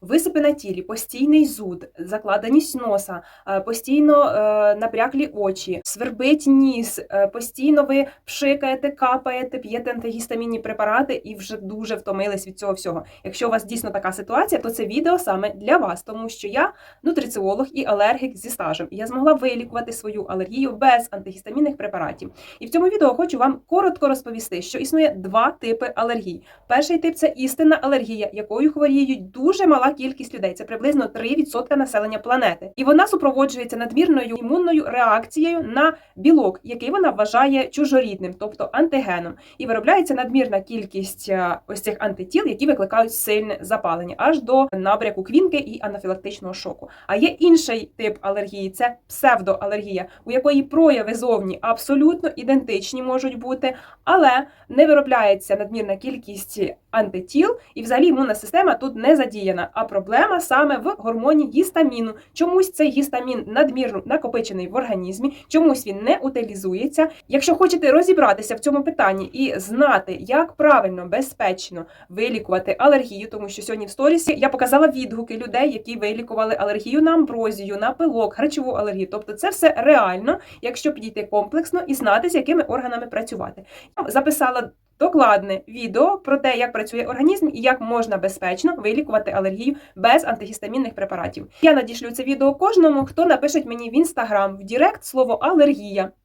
Висипи на тілі, постійний зуд, закладеність носа, е, постійно е, напряглі очі, свербить ніс, е, постійно ви пшикаєте, капаєте, п'єте антигістамінні препарати і вже дуже втомились від цього всього. Якщо у вас дійсно така ситуація, то це відео саме для вас, тому що я нутриціолог і алергік зі стажем. Я змогла вилікувати свою алергію без антигістамінних препаратів. І в цьому відео хочу вам коротко розповісти, що існує два типи алергій. Перший тип це істинна алергія, якою хворіють дуже мала кількість людей. Це приблизно 3% населення планети. І вона супроводжується надмірною імунною реакцією на білок, який вона вважає чужорідним, тобто антигеном. І виробляється надмірна кількість е, ось цих антитіл, які викликають сильне запалення, аж до набряку квінки і анафілактичного шоку. А є інший тип алергії це псевдоалергія, у якої прояви зовні абсолютно ідентичні можуть бути, але не виробляється надмірна кількість антитіл, і взагалі імунна система тут не задіяна. А проблема саме в гормоні гістаміну. Чомусь цей гістамін надмірно накопичений в організмі, чомусь він не утилізується. Якщо хочете розібратися в цьому питанні і знати, як правильно, безпечно вилікувати алергію, тому що сьогодні в сторісі я показала відгуки людей, які вилікували алергію на амброзію, на пилок, харчову алергію. Тобто, це все реально, якщо підійти комплексно і знати, з якими органами працювати. Я Записала докладне відео про те, як працює організм і як можна безпечно вилікувати алергію без антигістамінних препаратів. Я надішлю це відео кожному, хто напише мені в інстаграм в Дірект слово алергія.